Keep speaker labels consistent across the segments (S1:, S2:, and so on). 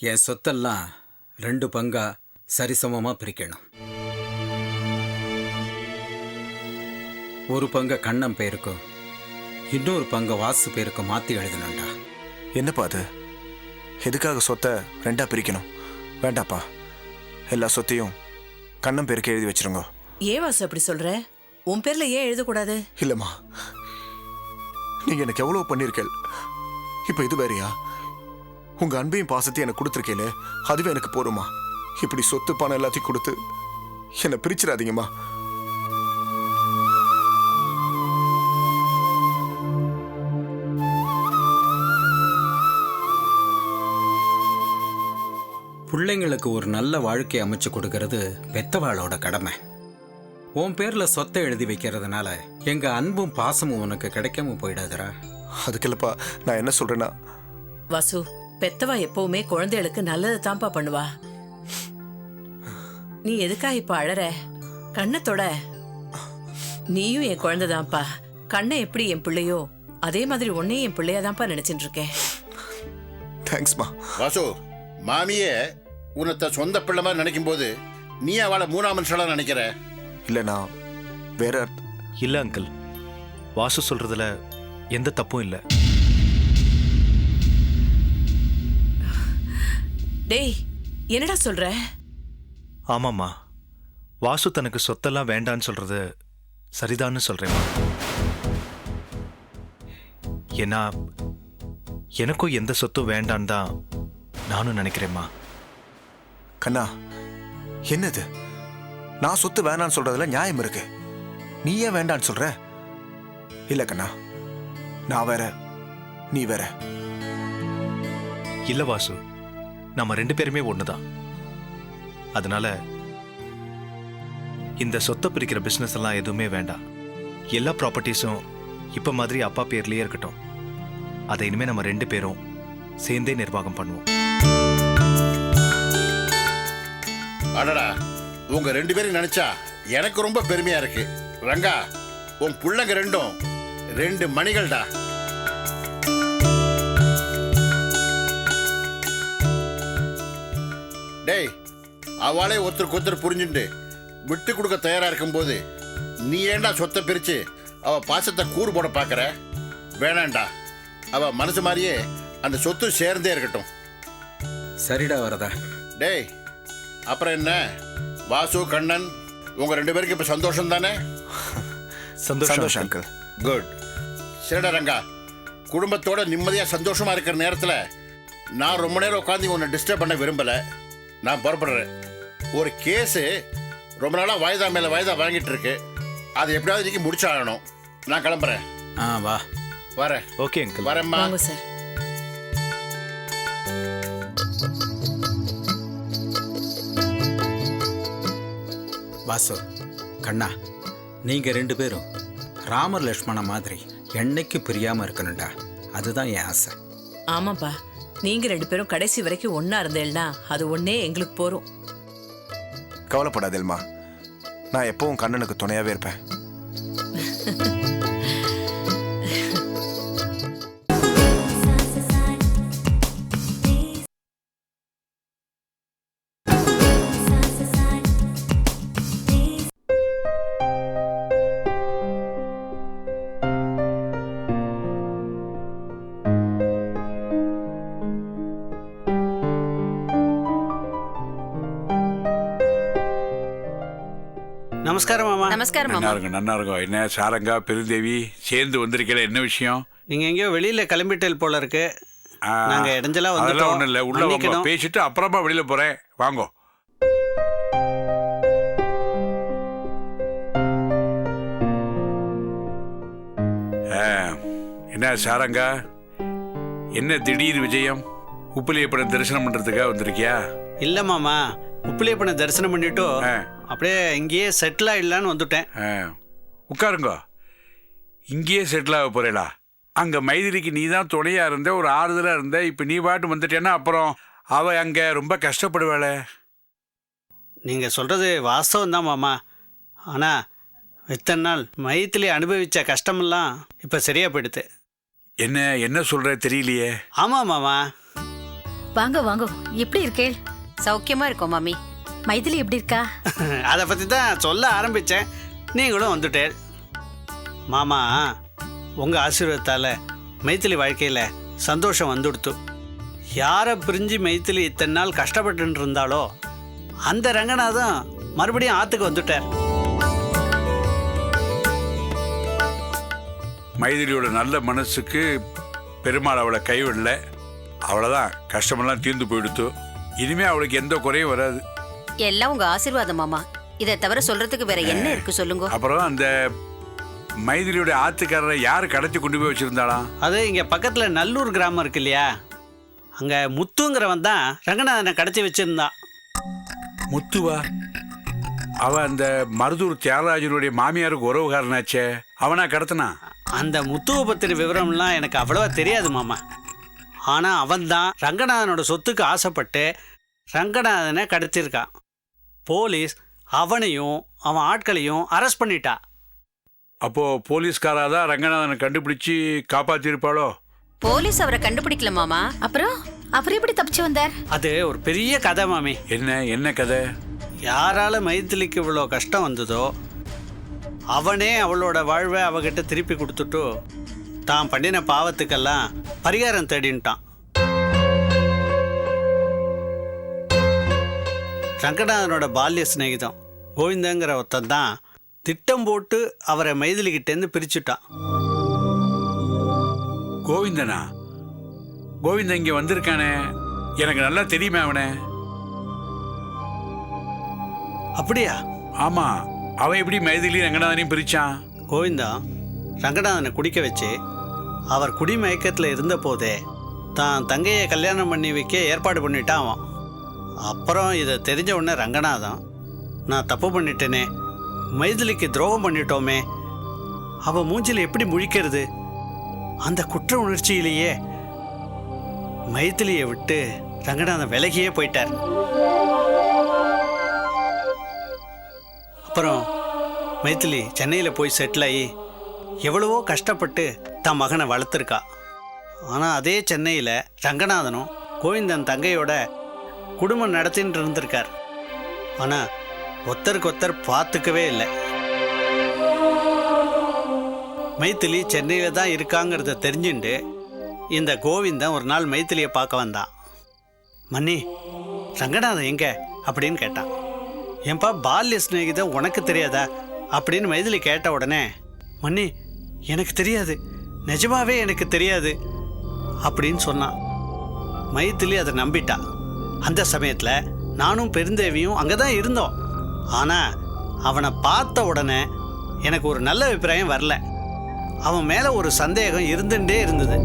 S1: என் சொத்தெல்லாம் ரெண்டு பங்கா சரிசமமா பிரிக்கணும். ஒரு பங்க கண்ணன் பேருக்கும் இன்னொரு பங்க வாசு பேருக்கும் மாத்தி எழுதணும்டா.
S2: என்னப்பா அது? எதுக்காக சொத்தை ரெண்டா பிரிக்கணும்? வேண்டாப்பா. எல்லா சொத்தையும் கண்ணன் பேருக்கு எழுதி வச்சிருங்க.
S3: ஏன் வாசு அப்படி சொல்ற? உன் பேர்ல ஏன் எழுதக்கூடாது?
S2: இல்லைம்மா. நீங்க எனக்கு எவ்வளவு பண்ணிருக்கேள் இப்போ இது வேறயா? உங்க அன்பையும் பாசத்தையும் எனக்கு கொடுத்துருக்கேல அதுவே எனக்கு போருமா இப்படி சொத்து பணம் எல்லாத்தையும் கொடுத்து என்னை பிரிச்சிடாதீங்கம்மா.
S1: பிள்ளைங்களுக்கு ஒரு நல்ல வாழ்க்கை அமைச்சு கொடுக்கறது பெத்தவாளோட கடமை. உன் பேர்ல சொத்தை எழுதி வைக்கிறதுனால எங்க அன்பும் பாசமும் உனக்கு கிடைக்காம போயிடாதுடா.
S2: அதுக்கில்லப்பா நான் என்ன சொல்றேன்னா
S3: வாசு பெத்தவா எப்பவுமே குழந்தைகளுக்கு நல்லதை தான்ப்பா பண்ணுவா. நீ எதுக்கா இப்ப அழற? கண்ணத்தோட நீயும் என் குழந்தைதான்ப்பா கண்ணை எப்படி என் பிள்ளையோ அதே மாதிரி உன்னையும் என் பிள்ளையாதான்ப்பா நினைச்சிட்டு இருக்கேன்.
S2: தேங்க்ஸ்மா
S4: வாசு மாமியே உன்னை சொந்த பிள்ளை மாதிரி நினைக்கும் போது நீ அவளை மூணாம் மனுஷனா நினைக்கிற?
S2: இல்லை நான் வேற
S5: இல்ல அங்கிள் வாசு சொல்றதுல எந்த தப்பும் இல்லை.
S3: டேய் என்னடா சொல்ற?
S5: ஆமாம்மா. வாசு தனக்கு சொத்தெல்லாம் வேண்டான்னு சொல்றது சரிதான்னு சொல்றேம்மா. ஏன்னா எனக்கும் எந்த சொத்தும் வேண்டான்னு தான் நானும் நினைக்கிறேம்மா.
S2: கண்ணா என்னது? நான் சொத்து வேணான்னு சொல்றதுல நியாயம் இருக்கு. நீ ஏன் வேண்டான்னு சொல்ற? இல்ல கண்ணா நான் வேற நீ வேற.
S5: இல்ல வாசு நம்ம ரெண்டு பேருமே ஒண்ணுதான். அதனால இந்த சொத்தை பிரிக்கிற பிஸ்னஸ் எல்லாம் எதுவுமே வேண்டாம். எல்லா ப்ராப்பர்ட்டிஸும் இப்போ மாதிரி அப்பா பேர்லயே இருக்கட்டும். அதை இனிமேல் நம்ம ரெண்டு பேரும் சேர்ந்தே நிர்வாகம் பண்ணுவோம்.
S4: அடடா உங்க ரெண்டு பேரும் நினைச்சா எனக்கு ரொம்ப பெருமையா இருக்கு. ரங்கா உன் பிள்ளைங்க ரெண்டும் ரெண்டு மணிகள்டா. டேய் அவளே ஒருத்தருக்கு ஒருத்தர் புரிஞ்சுண்டு. விட்டு கொடுக்க தயாரா இருக்கும்போது நீ ஏன்டா சொத்தை பிரிச்சு அவ பாசத்தை கூறு போட பாக்குற? வேணாண்டா. அவ மனசு மாதிரியே அந்த சொத்து சேர்ந்தே இருக்கட்டும்.
S1: சரிடா வரதா.
S4: டேய் அப்புறம் என்ன? வாசு கண்ணன் உங்க ரெண்டு பேருக்கு இப்ப சந்தோஷம் தானே?
S5: சந்தோஷம்
S2: சந்தோஷம் அங்கிள்
S4: குட் சரிடா ரங்கா. குடும்பத்தோட நிம்மதியா சந்தோஷமா இருக்கிற நேரத்துல நான் ரொம்ப நேரம் உட்காந்து உன்னை டிஸ்டர்ப் பண்ண விரும்பல. நான் புறப்படுறேன். ஒரு கேஸு ரொம்ப நாளா வாய்தா மேல வாய்தா வாங்கிட்டு இருக்கு. அது எப்படியாவது இன்னைக்கு முடிச்சாகணும். நான் கிளம்புறேன்.
S1: ஆ வா.
S4: வரேன்.
S5: Okay uncle.
S4: வரேம்மா.
S3: வாங்க சார்.
S1: வாசு கண்ணா நீங்க ரெண்டு பேரும் ராமர் லட்சுமண மாதிரி என்னைக்கு பிரியாம இருக்கணும்டா? அதுதான் என் ஆசை.
S3: ஆமாப்பா. நீங்க ரெண்டு பேரும் கடைசி வரைக்கும் ஒன்னா இருந்தேன்னா அது ஒன்னே எங்களுக்கு போரும்
S2: கவலைப்படாதேல்மா நான் எப்பவும் கண்ணனுக்கு துணையாவே இருப்பேன்.
S6: நமஸ்காரம் மாமா.
S7: நமஸ்காரம்
S8: நல்லா
S7: மாமா.
S8: இருக்கும் நல்லா இருக்கும் என்ன சாரங்கா பெருந்தேவி சேர்ந்து வந்திருக்கல என்ன விஷயம்?
S6: நீங்க எங்கேயோ வெளியில கிளம்பிட்டல் போல இருக்கு.
S8: ஆ,
S6: நாங்க இடைஞ்சலா
S8: அதெல்லாம்
S6: வந்துட்டோம்.
S8: ஒண்ணும் இல்ல. உள்ள வாங்க.
S6: மன்னிக்கணும்.
S8: பேசிட்டு அப்புறமா வெளியில போறேன். வாங்கோ. ஆ, என்ன சாரங்கா? என்ன திடீர் விஜயம்? உப்பிலியப்படம் தரிசனம் பண்றதுக்காக வந்திருக்கியா?
S6: இல்ல மாமா. உப்பிலியப்பனை தரிசனம் பண்ணிட்டு
S8: ஆ.
S6: அப்படியே இங்கேயே செட்டில் ஆயிடலான்னு வந்துட்டேன்.
S8: உட்காருங்க. இங்கேயே செட்டில் ஆக போறேடா. அங்க மைதிலிக்கு நீ தான் துணையா இருந்த ஒரு ஆறுதலா இருந்த இப்ப நீ பாட்டு வந்துட்டேன்னா அப்புறம் அவ அங்க ரொம்ப கஷ்டப்படுவாளே.
S6: நீங்க சொல்றது வாஸ்தவம் தான் மாமா. ஆனா இத்தனை நாள் மையத்திலே அனுபவிச்ச கஷ்டமெல்லாம் இப்ப சரியா போயிடுது.
S8: என்ன என்ன சொல்ற தெரியலையே.
S6: ஆமா மாமா.
S7: வாங்க வாங்க. எப்படி இருக்கேள்?
S9: சௌக்கியமா இருக்கோம் மாமி.
S7: மைதிலி எப்படி இருக்கா?
S6: அதை பற்றி தான் சொல்ல ஆரம்பித்தேன் நீங்களும் வந்துட்டேன் மாமா உங்கள் ஆசீர்வாதத்தால் மைத்திலி வாழ்க்கையில் சந்தோஷம் வந்துடுத்து. யாரை பிரிஞ்சு மைத்திலி இத்தனை நாள் கஷ்டப்பட்டு இருந்தாலோ அந்த ரங்கநாதன் மறுபடியும் ஆற்றுக்கு வந்துட்டார்.
S8: மைதிலியோட நல்ல மனசுக்கு பெருமாள் அவளை கைவிடல. அவ்வளோதான் கஷ்டமெல்லாம் தீர்ந்து போயிடுத்து. இனிமே அவளுக்கு எந்த குறையும் வராது.
S9: எல்லாம் உங்க ஆசீர்வாதம் மாமா. இதை தவிர சொல்றதுக்கு வேற என்ன இருக்கு சொல்லுங்க.
S8: அப்புறம் அந்த மைதிலியோட ஆத்துக்காரரை யார் கடத்தி கொண்டு போய் வச்சிருந்தாளாம்
S6: அது இங்கே பக்கத்தில் நல்லூர் கிராமம் இருக்கு இல்லையா? அங்கே முத்துங்கிறவன் தான் ரங்கநாதனை கடத்தி வச்சிருந்தான்.
S8: முத்துவா? அவ அந்த மருதூர் தியாகராஜனுடைய மாமியாருக்கு உறவுகாரனாச்சே. அவனா கடத்தினா?
S6: அந்த முத்துவை பற்றின விவரம்லாம் எனக்கு அவ்வளவா தெரியாது மாமா. ஆனால் அவன் தான் ரங்கநாதனோட சொத்துக்கு ஆசைப்பட்டு ரங்கநாதனை கடத்தியிருக்கான். போலீஸ் அவனையும் அவன் ஆட்களையும் அரெஸ்ட் பண்ணிட்டா.
S8: அப்போ போலீஸ்காரா தான் ரங்கநாதனை கண்டுபிடிச்சு காப்பாத்திருப்பாளோ?
S9: போலீஸ் அவரை கண்டுபிடிக்கல மாமா.
S7: அப்புறம்? அவர் எப்படி தப்பிச்சு வந்தார்?
S6: அது ஒரு பெரிய கதை மாமி.
S8: என்ன என்ன கதை?
S6: யாரால மைத்திலிக்கு இவ்வளோ கஷ்டம் வந்ததோ அவனே அவளோட வாழ்வை அவகிட்ட திருப்பி கொடுத்துட்டு தான் பண்ணின பாவத்துக்கெல்லாம் பரிகாரம் தேடின்ட்டான். ரங்கநாதனோட பால்ய சிநேகிதம். கோவிந்தங்கிற ஒருத்தன் தான் திட்டம் போட்டு அவரை மைதிலிக்கிட்டேருந்து பிரிச்சுட்டான்.
S8: கோவிந்தனா? கோவிந்தன் இங்க வந்திருக்கானே. எனக்கு நல்லா தெரியுமே அவனை.
S6: அப்படியா?
S8: ஆமா. அவன் எப்படி மைதிலி ரங்கநாதனையும் பிரிச்சான்?
S6: கோவிந்தா ரங்கநாதனை குடிக்க வச்சு அவர் குடிமயக்கத்தில் இருந்த போதே தான் தங்கையை கல்யாணம் பண்ணி வைக்க ஏற்பாடு பண்ணிட்டான் அவன். அப்புறம் இதை தெரிஞ்ச உடனே ரங்கநாதன் நான் தப்பு பண்ணிட்டேனே மைதிலிக்கு துரோகம் பண்ணிட்டோமே அவள் மூஞ்சில் எப்படி முழிக்கிறது? அந்த குற்ற உணர்ச்சியிலேயே மைதிலியை விட்டு ரங்கநாதன் விலகியே போயிட்டார். அப்புறம் மைத்திலி சென்னையில் போய் செட்டில் ஆகி எவ்வளவோ கஷ்டப்பட்டு தன் மகனை வளர்த்துருக்கா. ஆனால் அதே சென்னையில் ரங்கநாதனும் கோவிந்தன் தங்கையோட குடும்பம் நடத்தின்னு இருந்திருக்கார். ஆனால் ஒத்தருக்கு ஒத்தர் பார்த்துக்கவே இல்லை. மைத்திலி சென்னையில் தான் இருக்காங்கிறத தெரிஞ்சுண்டு இந்த கோவிந்தன் ஒரு நாள் மைத்திலியை பார்க்க வந்தான். மன்னி ரங்கநாதன் எங்க? அப்படின்னு கேட்டான். ஏன்பா பால்ய சிநேகித உனக்கு தெரியாதா? அப்படின்னு மைதிலி கேட்ட உடனே மன்னி எனக்கு தெரியாது. நிஜமாவே எனக்கு தெரியாது. அப்படின்னு சொன்னான். மைத்திலி அதை நம்பிட்டான் அந்த சமயத்தில் நானும் பெருந்தேவியும் அங்கே தான் இருந்தோம். ஆனால் அவனை பார்த்த உடனே எனக்கு ஒரு நல்ல அபிப்பிராயம் வரல. அவன் மேலே ஒரு சந்தேகம் இருந்துட்டே இருந்தது.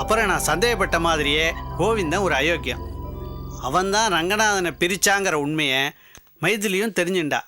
S6: அப்புறம் நான் சந்தேகப்பட்ட மாதிரியே கோவிந்தன் ஒரு அயோக்கியம். அவன்தான் ரங்கநாதனை பிரிச்சாங்கிற உண்மையை மைதிலியும் தெரிஞ்சுண்டா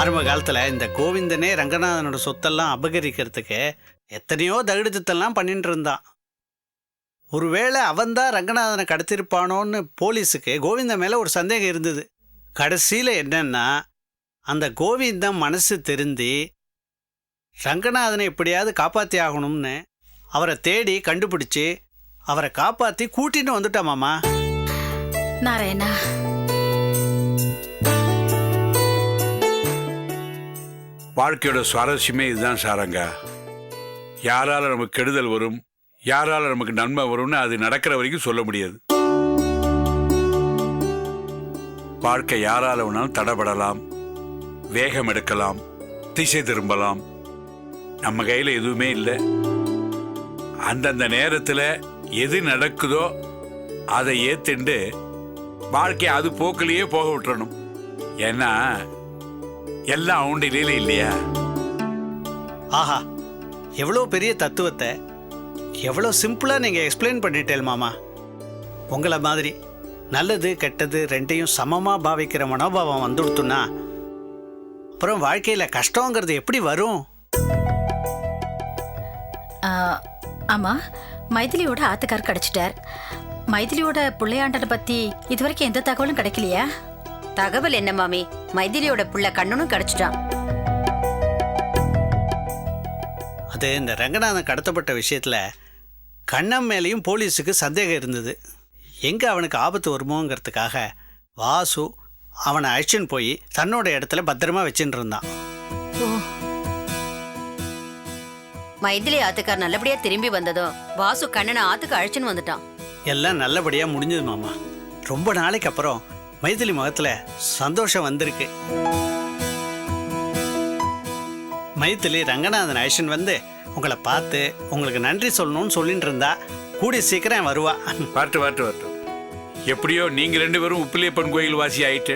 S6: ஆரம்ப காலத்தில் இந்த கோவிந்தனே ரங்கநாதனோட சொத்தெல்லாம் அபகரிக்கிறதுக்கு எத்தனையோ தகுடுத்தெல்லாம் பண்ணிட்டு இருந்தான் ஒருவேளை அவன்தான் ரங்கநாதனை கடத்திருப்பானோன்னு போலீஸுக்கு கோவிந்தன் மேலே ஒரு சந்தேகம் இருந்தது. கடைசியில் என்னன்னா அந்த கோவிந்தன் மனசு திருந்தி ரங்கநாதனை எப்படியாவது காப்பாற்றி ஆகணும்னு அவரை தேடி கண்டுபிடிச்சு அவரை காப்பாற்றி கூட்டின்னு வந்துட்டான் மாமா.
S7: நாராயணா.
S8: வாழ்க்கையோட சுவாரஸ்யமே இதுதான் சாரங்கா. யாரால நமக்கு கெடுதல் வரும் யாரால நமக்கு நன்மை வரும்னு அது நடக்கிற வரைக்கும் சொல்ல முடியாது. வாழ்க்கை யாரால வேணாலும் தடபடலாம் வேகம் எடுக்கலாம் திசை திரும்பலாம். நம்ம கையில் எதுவுமே இல்லை. அந்தந்த நேரத்தில் எது நடக்குதோ அதை ஏத்துண்டு வாழ்க்கை அது போக்கிலேயே போக விட்டுறணும். ஏன்னா எல்லாம் அவனுடைய இல்லையா?
S6: ஆஹா எவ்வளோ பெரிய தத்துவத்தை எவ்வளோ சிம்பிளாக நீங்கள் எக்ஸ்பிளைன் பண்ணிட்டேல் மாமா. உங்களை மாதிரி நல்லது கெட்டது ரெண்டையும் சமமாக பாவிக்கிற மனோபாவம் வந்துடுத்துன்னா அப்புறம் வாழ்க்கையில் கஷ்டங்கிறது எப்படி வரும்?
S7: ஆ, ஆமா மைதிலியோட ஆத்துக்கார் கிடைச்சிட்டார். மைதிலியோட பிள்ளையாண்டனை பத்தி இதுவரைக்கும் எந்த தகவலும் கிடைக்கலையா?
S9: தகவல் என்ன மாமி? மைதிலியோட புள்ள கண்ணனும் கிடைச்சிட்டான்.
S6: அது இந்த ரங்கநாதன் கடத்தப்பட்ட விஷயத்தில் கண்ணன் மேலேயும் போலீஸுக்கு சந்தேகம் இருந்தது. எங்கே அவனுக்கு ஆபத்து வருமோங்கிறதுக்காக வாசு அவனை அழைச்சின்னு போய் தன்னோட இடத்துல பத்திரமா வச்சுட்டு இருந்தான்.
S9: மைதிலி ஆத்துக்கார் நல்லபடியா திரும்பி வந்ததும் வாசு கண்ணனை ஆத்துக்கு அழைச்சுன்னு வந்துட்டான்.
S6: எல்லாம் நல்லபடியாக முடிஞ்சது மாமா. ரொம்ப நாளைக்கு அப்புறம் மைதிலி முகத்தில் சந்தோஷம் வந்திருக்கு. மைதிலி ரங்கநாதன் அழைச்சின்னு வந்து உங்களை பார்த்து உங்களுக்கு நன்றி சொல்லணும்னு சொல்லிட்டு இருந்தா கூடிய சீக்கிரம் வருவா.
S8: வரட்டு வரட்டு வரட்டும் எப்படியோ நீங்க ரெண்டு பேரும் உப்பிலியப்பன் கோயில் வாசி ஆயிட்டு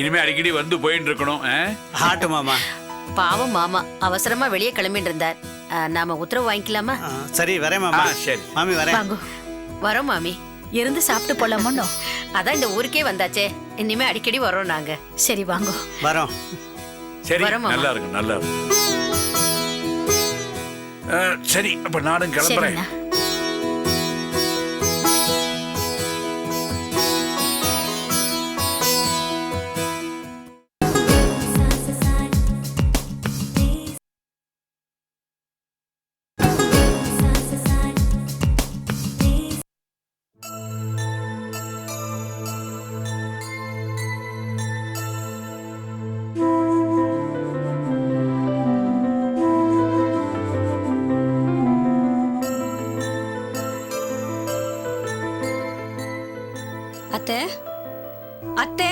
S8: இனிமே அடிக்கடி வந்து போயின்னு இருக்கணும்?
S6: ஆட்டு மாமா.
S9: பாவம் மாமா அவசரமா வெளியே கிளம்பிட்டு இருந்தார் நாம உத்தரவு வாங்கிக்கலாமா?
S6: சரி வரேன் மாமா.
S8: சரி.
S6: மாமி வரேன்.
S7: வாங்கோ.
S9: வரோம் மாமி.
S7: இருந்து சாப்பிட்டு போலாமோன்னோ?
S9: அதான் இந்த ஊருக்கே வந்தாச்சே. இனிமே அடிக்கடி வரோம் நாங்க.
S7: சரி வாங்கோ.
S6: வரோம்.
S8: சரி. நல்லா இருக்கு நல்லா இருக்கு. சரி அப்ப நானும் கிளம்புறேன்.
S10: அத்தை.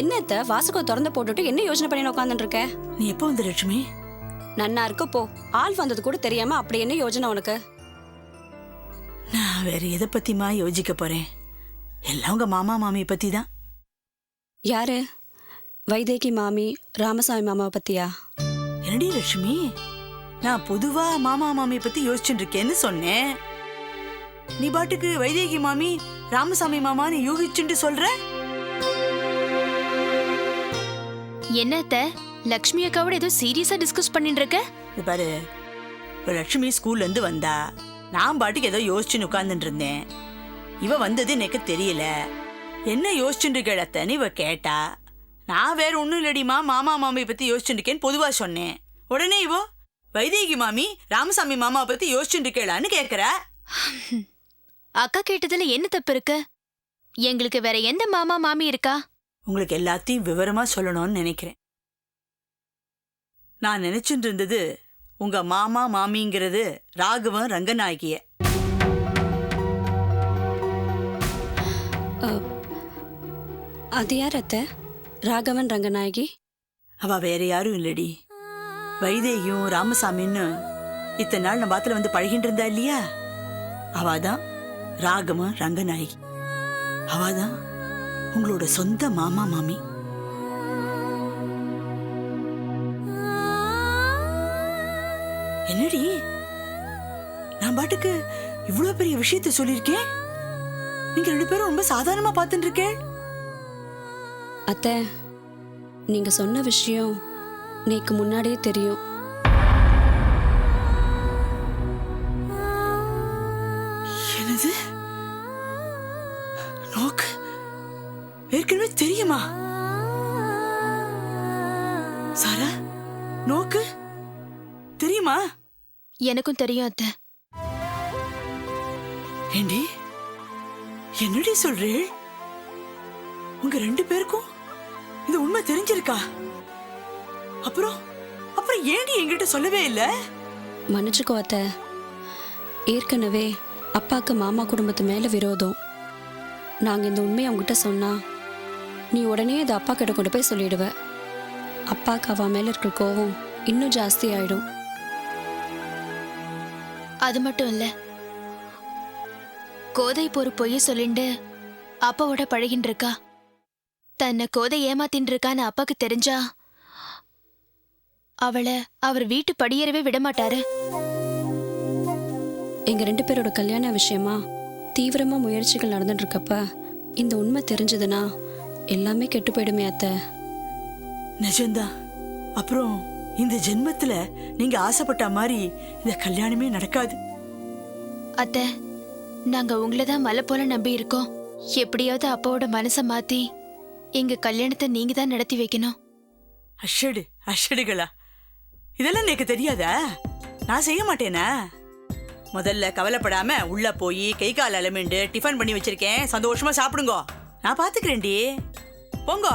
S10: என்ன அத்தை? வாசகம் திறந்து போட்டுட்டு என்ன யோசனை பண்ணி உட்காந்துட்டு இருக்க
S3: நீ எப்போ வந்து லட்சுமி?
S10: நன்னா இருக்கு போ. ஆள் வந்தது கூட தெரியாம அப்படி என்ன யோசனை உனக்கு?
S3: நான் வேற எதை பத்திமா யோசிக்க போறேன்? எல்லாம் உங்க மாமா மாமி பத்தி தான்
S10: யாரு? வைதேகி மாமி ராமசாமி மாமாவை பத்தியா?
S3: என்னடி லட்சுமி? நான் பொதுவா மாமா மாமி பத்தி யோசிச்சுட்டு இருக்கேன்னு சொன்னேன். நீ பாட்டுக்கு வைதேகி மாமி ராமசாமி மாமான்னு யூகிச்சுட்டு சொல்ற?
S11: என்னத்த லக்ஷ்மி அக்காவோட ஏதோ சீரியஸா டிஸ்கஸ் பண்ணிட்டு இருக்க
S3: இது பாரு இப்ப லட்சுமி ஸ்கூல்ல இருந்து வந்தா நான் பாட்டுக்கு ஏதோ யோசிச்சுன்னு உட்கார்ந்துட்டு இருந்தேன் இவ வந்தது எனக்கு தெரியல. என்ன யோசிச்சுட்டு இருக்கேன்னு இவ கேட்டா நான் வேற ஒண்ணும் இல்லடிமா மாமா மாமி பத்தி யோசிச்சுட்டு இருக்கேன்னு பொதுவா சொன்னேன். உடனே இவோ வைதேகி மாமி ராமசாமி மாமா பத்தி யோசிச்சுட்டு இருக்கேளான்னு கேக்குறா.
S11: அக்கா கேட்டதுல என்ன தப்பு இருக்கு? எங்களுக்கு வேற எந்த மாமா மாமி இருக்கா?
S3: உங்களுக்கு எல்லாத்தையும் விவரமா சொல்லணும்னு நினைக்கிறேன். நான் நினைச்சுட்டு இருந்தது உங்க மாமா மாமிங்கிறது ராகவன் ரங்கநாயகிய.
S10: அது யார் அத்தை? ராகவன் ரங்கநாயகி?
S3: அவ வேற யாரும் இல்லடி. வைதேகியும் ராமசாமின்னு இத்தனை நாள் நம்ம பாத்துல வந்து பழகிட்டு இருந்தா இல்லையா அவாதான் ராகமா ரங்கநாயகி. அவாதான் உங்களோட சொந்த மாமா மாமி. என்னடி? நான் பாட்டுக்கு இவ்வளவு பெரிய விஷயத்த சொல்லியிருக்கேன் நீங்க ரெண்டு பேரும் ரொம்ப சாதாரணமா பார்த்துட்டு இருக்கேன்
S10: அத்தை நீங்க சொன்ன விஷயம் நீக்கு முன்னாடியே தெரியும்.
S3: ஏற்கனவே தெரியுமா? சாரா நோக்கு. தெரியுமா?
S11: எனக்கும் தெரியும் அத்த.
S3: ஏண்டி என்னடி சொல்றே? உங்க ரெண்டு பேருக்கும் இந்த உண்மை தெரிஞ்சிருக்கா? அப்புறம் அப்புறம் ஏண்டி என்கிட்ட சொல்லவே இல்லை?
S10: மன்னிச்சுக்கோ அத்தை. ஏற்கனவே அப்பாவுக்கு மாமா குடும்பத்து மேல விரோதம். நாங்க இந்த உண்மையை அவங்ககிட்ட சொன்னா நீ உடனே அதை அப்பா கிட்ட கொண்டு போய் சொல்லிடுவ. அப்பாவுக்கு அவ மேல இருக்கிற கோவம் இன்னும் ஜாஸ்தி ஆயிடும்.
S11: அது மட்டும் இல்ல. கோதை ஒரு பொய்ய சொல்லிண்டு அப்பாவோட பழகின்னு இருக்கா? தன்னை கோதை ஏமாத்தின்னு இருக்கான்னு அப்பாக்கு தெரிஞ்சா அவளை அவர் வீட்டு படியேறவே விடமாட்டாரு
S10: எங்க ரெண்டு பேரோட கல்யாண விஷயமா தீவிரமா முயற்சிகள் நடந்துட்டு இருக்கப்ப இந்த உண்மை தெரிஞ்சதுன்னா எல்லாமே கெட்டு போயிடுமே அத்தை.
S3: நிஜம்தான். அப்புறம் இந்த ஜென்மத்துல நீங்க ஆசைப்பட்ட மாதிரி இந்த கல்யாணமே நடக்காது.
S11: அத்த நாங்க உங்களை தான் மலை போல நம்பி இருக்கோம். எப்படியாவது அப்பாவோட மனசை மாத்தி எங்க கல்யாணத்தை நீங்க தான் நடத்தி வைக்கணும்.
S3: அஷடு அஷடுகளா? இதெல்லாம் எனக்கு தெரியாதா? நான் செய்ய மாட்டேனா? முதல்ல கவலைப்படாம உள்ள போய் கை கால் அலமிண்டு டிஃபன் பண்ணி வச்சிருக்கேன். சந்தோஷமா சாப்பிடுங்கோ. நான் பாத்துக்கிறேன்டி. போங்கோ.